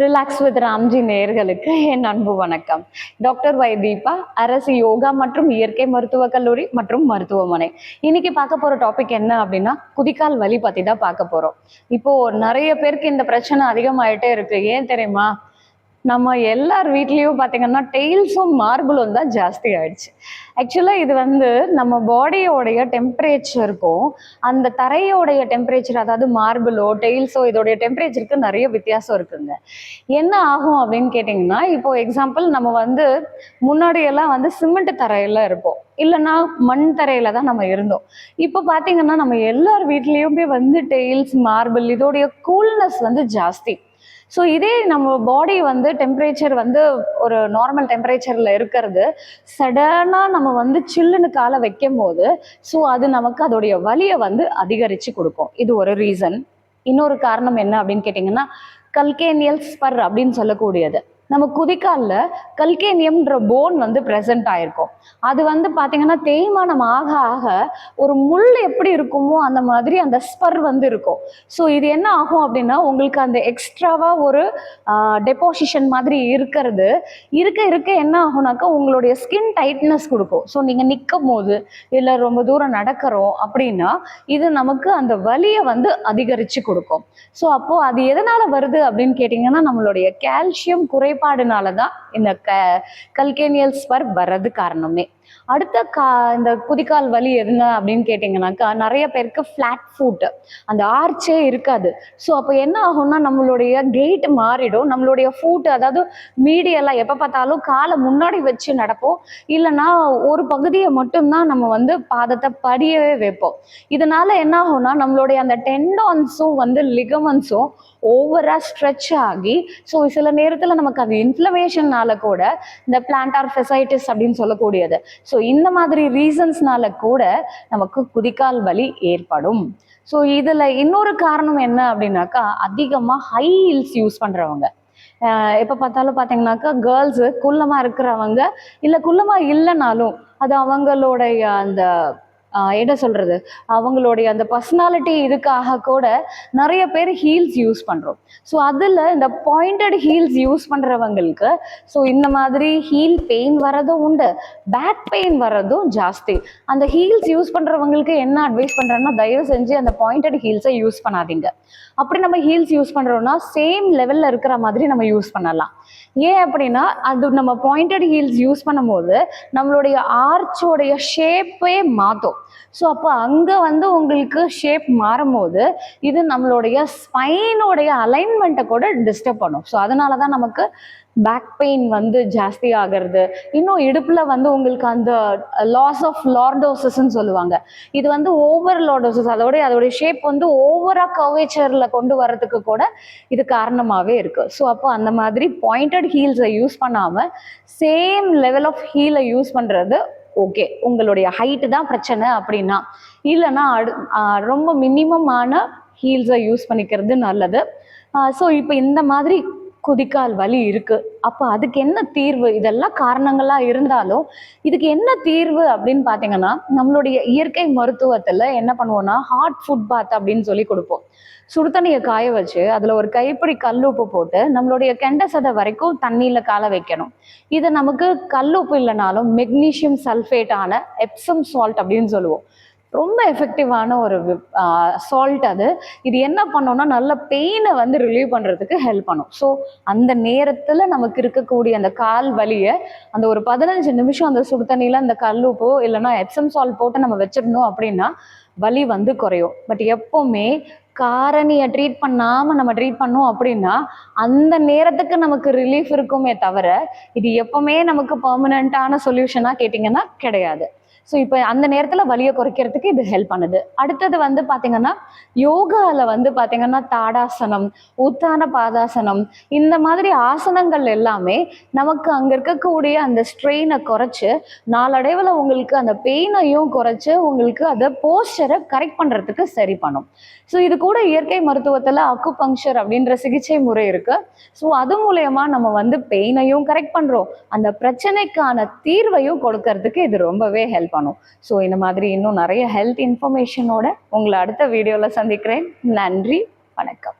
Relax with Ramji நேயர்களுக்கு என் அன்பு வணக்கம். டாக்டர் வை தீபா அரசு யோகா மற்றும் இயற்கை மருத்துவக் கல்லூரி மற்றும் மருத்துவமனை. இன்னைக்கு பார்க்க போற டாபிக் என்ன அப்படின்னா குதிக்கால் வலி பத்தி தான் பார்க்க போறோம். இப்போ நிறைய பேருக்கு இந்த பிரச்சனை அதிகமாயிட்டே இருக்கு. ஏன் தெரியுமா? நம்ம எல்லார் வீட்லேயும் பார்த்தீங்கன்னா டெய்ல்ஸும் மார்பிளும் தான் ஜாஸ்தி ஆயிடுச்சு. ஆக்சுவலாக இது வந்து நம்ம பாடியோடைய டெம்பரேச்சருக்கும் அந்த தரையோடைய டெம்பரேச்சர் அதாவது மார்பிளோ டெய்ல்ஸோ இதோடைய டெம்பரேச்சருக்கு நிறைய வித்தியாசம் இருக்குங்க. என்ன ஆகும் அப்படின்னு கேட்டிங்கன்னா இப்போ எக்ஸாம்பிள் நம்ம வந்து முன்னாடியெல்லாம் வந்து சிமெண்ட் தரையில் இருப்போம். இல்லைன்னா மண் தரையில தான் நம்ம இருந்தோம். இப்போ பார்த்தீங்கன்னா நம்ம எல்லார் வீட்லேயுமே வந்து டெய்ல்ஸ் மார்பிள் இதோடைய கூல்னஸ் வந்து ஜாஸ்தி. ஸோ இதே நம்ம பாடி வந்து டெம்பரேச்சர் வந்து ஒரு நார்மல் டெம்பரேச்சரில் இருக்கிறது. சடனாக நம்ம வந்து சில்லுன்னு காலை வைக்கும் போது ஸோ அது நமக்கு அதோடைய வலியை வந்து அதிகரித்து கொடுக்கும். இது ஒரு ரீசன் இன்னொரு காரணம் என்ன அப்படின்னு கேட்டிங்கன்னா கல்கேனியல் ஸ்பர் அப்படின்னு சொல்லக்கூடியது. நம்ம குதிக்கால்ல கல்கேனியம்ன்ற போன் வந்து ப்ரெசென்ட் ஆயிருக்கும். அது வந்து பார்த்தீங்கன்னா தேய்மானம் ஆக ஆக ஒரு முள் எப்படி இருக்குமோ அந்த மாதிரி அந்த ஸ்பர் வந்து இருக்கும். ஸோ இது என்ன ஆகும் அப்படின்னா உங்களுக்கு அந்த எக்ஸ்ட்ராவா ஒரு டெபாசிஷன் மாதிரி இருக்கிறது. இருக்க இருக்க என்ன ஆகும்னாக்கா உங்களுடைய ஸ்கின் டைட்னஸ் கொடுக்கும். ஸோ நீங்கள் நிற்கும் போது இல்லை ரொம்ப தூரம் நடக்கிறோம் அப்படின்னா இது நமக்கு அந்த வலியை வந்து அதிகரித்து கொடுக்கும். ஸோ அப்போது அது எதனால் வருது அப்படின்னு கேட்டிங்கன்னா நம்மளுடைய கால்சியம் குறைபாடுனால தான் இந்த க கல்கேனியல் ஸ்பர் வர்றது காரணமே. அடுத்த கா இந்த குதிக்கால் வலி என்ன அப்படின்னு கேட்டிங்கனாக்கா நிறைய பேருக்கு ஃப்ளாட் ஃபுட்டு அந்த ஆர்ச்சே இருக்காது. ஸோ அப்போ என்ன ஆகும்னா நம்மளுடைய கெயிட் மாறிடும். நம்மளுடைய ஃபுட் அதாவது மீடியெல்லாம் எப்போ பார்த்தாலும் காலை முன்னாடி வச்சு நடப்போம். இல்லைன்னா ஒரு பகுதியை மட்டும்தான் நம்ம வந்து பாதத்தை படியவே வைப்போம். இதனால என்ன ஆகும்னா நம்மளுடைய அந்த டெண்டோன்ஸும் வந்து லிகமன்ஸும் ஓவராக ஸ்ட்ரெச் ஆகி ஸோ சில நேரத்தில் நமக்கு அது இன்ஃப்ளமேஷன்னால கூட இந்த பிளான்டார் ஃபெசைட்டிஸ் அப்படின்னு சொல்லக்கூடியது. ஸோ இந்த மாதிரி ரீசன்ஸ்னால கூட நமக்கு குதிக்கால் வலி ஏற்படும். ஸோ இதில் இன்னொரு காரணம் என்ன அப்படின்னாக்கா அதிகமாக ஹை ஹீல்ஸ் யூஸ் பண்ணுறவங்க எப்போ பார்த்தாலும் பார்த்தீங்கன்னாக்கா கேர்ள்ஸு குள்ளமாக இருக்கிறவங்க இல்லை குள்ளமாக இல்லைனாலும் அது அவங்களுடைய அந்த என்ன சொல்றது? அவங்களுடைய அந்த பர்சனாலிட்டி இதுக்காக கூட நிறைய பேர் ஹீல்ஸ் யூஸ் பண்றோம். ஸோ அதில் இந்த பாயிண்டட் ஹீல்ஸ் யூஸ் பண்றவங்களுக்கு ஸோ இந்த மாதிரி ஹீல் பெயின் வரதும் உண்டு. பேக் பெயின் வரதும் ஜாஸ்தி. அந்த ஹீல்ஸ் யூஸ் பண்றவங்களுக்கு என்ன அட்வைஸ் பண்றேன்னா தயவு செஞ்சு அந்த பாயிண்டட் ஹீல்ஸை யூஸ் பண்ணாதீங்க. அப்படி நம்ம ஹீல்ஸ் யூஸ் பண்றோம்னா சேம் லெவல்ல இருக்கிற மாதிரி நம்ம யூஸ் பண்ணலாம். ஏன் அப்படின்னா அது நம்ம பாயிண்டட் ஹீல்ஸ் யூஸ் பண்ணும்போது நம்மளுடைய ஆர்ச்சோடைய ஷேப்பே மாற்றும் ஸோ அப்போ அங்கே வந்து உங்களுக்கு ஷேப் மாறும்போது இது நம்மளுடைய ஸ்பைனுடைய அலைன்மெண்ட்டை கூட டிஸ்டர்ப் பண்ணும். ஸோ அதனால தான் நமக்கு பேக் பெயின் வந்து ஜாஸ்தி ஆகிறது. இன்னும் இடுப்பில் வந்து உங்களுக்கு அந்த லாஸ் ஆஃப் லார்டோசஸ்ன்னு சொல்லுவாங்க. இது வந்து ஓவர் லார்டோசஸ் அதோடைய அதோடைய ஷேப் வந்து ஓவராக கவேச்சரில் கொண்டு வரதுக்கு கூட இது காரணமாகவே இருக்குது ஸோ அப்போ அந்த மாதிரி பாயிண்டட் ஹீல்ஸை யூஸ் பண்ணாமல் சேம் லெவல் ஆஃப் ஹீலை யூஸ் பண்ணுறது ஓகே உங்களுடைய ஹைட்டு தான் பிரச்சனை அப்படின்னா. இல்லைன்னா அடு ரொம்ப மினிமமான ஹீல்ஸை யூஸ் பண்ணிக்கிறது நல்லது. ஸோ இப்போ இந்த மாதிரி குதிக்கால் வலி இருக்கு. அப்போ அதுக்கு என்ன தீர்வு? இதெல்லாம் காரணங்களா இருந்தாலும் இதுக்கு என்ன தீர்வு அப்படின்னு பார்த்தீங்கன்னா நம்மளுடைய இயற்கை மருத்துவத்தில் என்ன பண்ணுவோம்னா ஹாட் ஃபுட் பாத் அப்படின்னு சொல்லி கொடுப்போம். சுடுதண்ணியை காய வச்சு அதில் ஒரு கைப்பிடி கல் உப்பு போட்டு நம்மளுடைய கெண்ட சதை வரைக்கும் தண்ணியில் கால வைக்கணும். இது நமக்கு கல் உப்பு இல்லைனாலும் மெக்னீஷியம் சல்ஃபேட்டான எப்சம் சால்ட் அப்படின்னு சொல்லுவோம். ரொம்ப எஃபெக்டிவான ஒரு சால்ட் அது. இது என்ன பண்ணோம்னா நல்ல பெயினை வந்து ரிலீவ் பண்ணுறதுக்கு ஹெல்ப் பண்ணும். ஸோ அந்த நேரத்தில் நமக்கு இருக்கக்கூடிய அந்த கால் வலியை அந்த ஒரு பதினஞ்சு நிமிஷம் அந்த சுடு தண்ணியில் அந்த கல்லுப்போ இல்லைன்னா எப்சம் சால்ட் போட்டு நம்ம வச்சிருந்தோம் அப்படின்னா வலி வந்து குறையும். பட் எப்போவுமே காரணியை ட்ரீட் பண்ணாமல் நம்ம ட்ரீட் பண்ணோம் அப்படின்னா அந்த நேரத்துக்கு நமக்கு ரிலீஃப் இருக்குமே தவிர இது எப்போவுமே நமக்கு பர்மனண்ட்டான சொல்யூஷனாக கேட்டிங்கன்னா கிடையாது. ஸோ இப்போ அந்த நேரத்தில் வலியை குறைக்கிறதுக்கு இது ஹெல்ப் பண்ணுது. அடுத்தது வந்து பார்த்தீங்கன்னா யோகாவில் வந்து பார்த்தீங்கன்னா தாடாசனம் உத்தான பாதாசனம் இந்த மாதிரி ஆசனங்கள் எல்லாமே நமக்கு அங்கே இருக்கக்கூடிய அந்த ஸ்ட்ரெயினை குறைச்சு நாளடைவில் உங்களுக்கு அந்த பெயினையும் குறைச்சி உங்களுக்கு அதை போஸ்டரை கரெக்ட் பண்ணுறதுக்கு சரி பண்ணும். ஸோ இது கூட இயற்கை மருத்துவத்தில் அக்குபங்க்சர் அப்படின்ற சிகிச்சை முறை இருக்கு. ஸோ அது மூலயமா நம்ம வந்து பெயினையும் கரெக்ட் பண்ணுறோம் அந்த பிரச்சனைக்கான தீர்வையும் கொடுக்கறதுக்கு இது ரொம்பவே ஹெல்ப் பண்ணும். ஸோ இந்த மாதிரி இன்னும் நிறைய ஹெல்த் இன்ஃபர்மேஷனோட உங்களை அடுத்த வீடியோவில் சந்திக்கிறேன். நன்றி வணக்கம்.